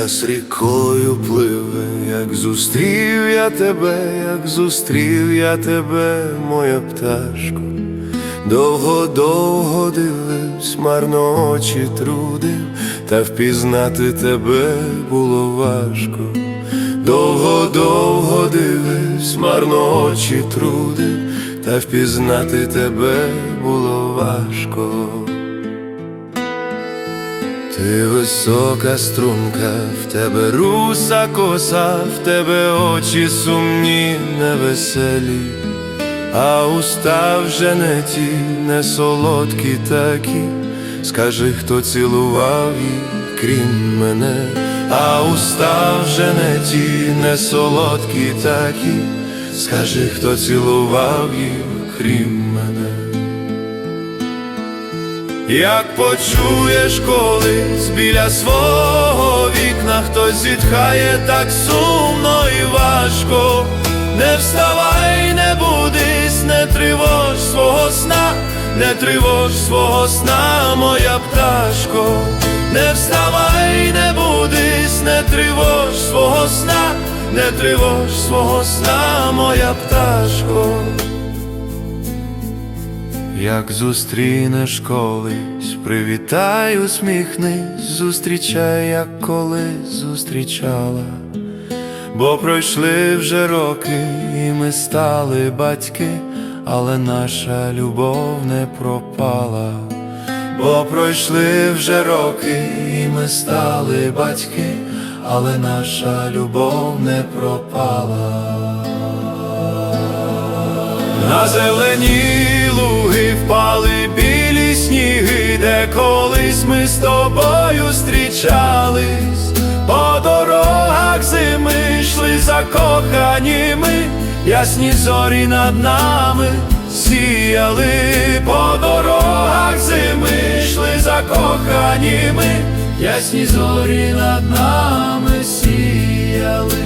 Час рікою пливе, як зустрів я тебе, як зустрів я тебе, моя пташко. Довго-довго дивився, марно очі трудив, та впізнати тебе було важко. Довго-довго дивився, марно очі трудив, та впізнати тебе було важко. Ти висока струнка, в тебе руса коса, в тебе очі сумні, невеселі, а уста вже не ті, не солодкі такі. Скажи, хто цілував їх, крім мене, а уста вже не ті, не солодкі такі. Скажи, хто цілував їх, крім мене. Як почуєш колись біля свого вікна хтось зітхає так сумно і важко, не вставай, не будись, не тривож свого сна, не тривож свого сна, моя пташко, не вставай, не будись, не тривож свого сна, не тривож свого сна, моя пташко. Як зустрінеш колись, привітай, усміхнись, зустрічай, як колись зустрічала, бо пройшли вже роки, і ми стали батьки, але наша любов не пропала, бо пройшли вже роки, і ми стали батьки, але наша любов не пропала. На зелені луги колись ми з тобою зустрічались, по дорогах зими йшли закохані ми, ясні зорі над нами сіяли, по дорогах зими йшли закохані ми, ясні зорі над нами сіяли.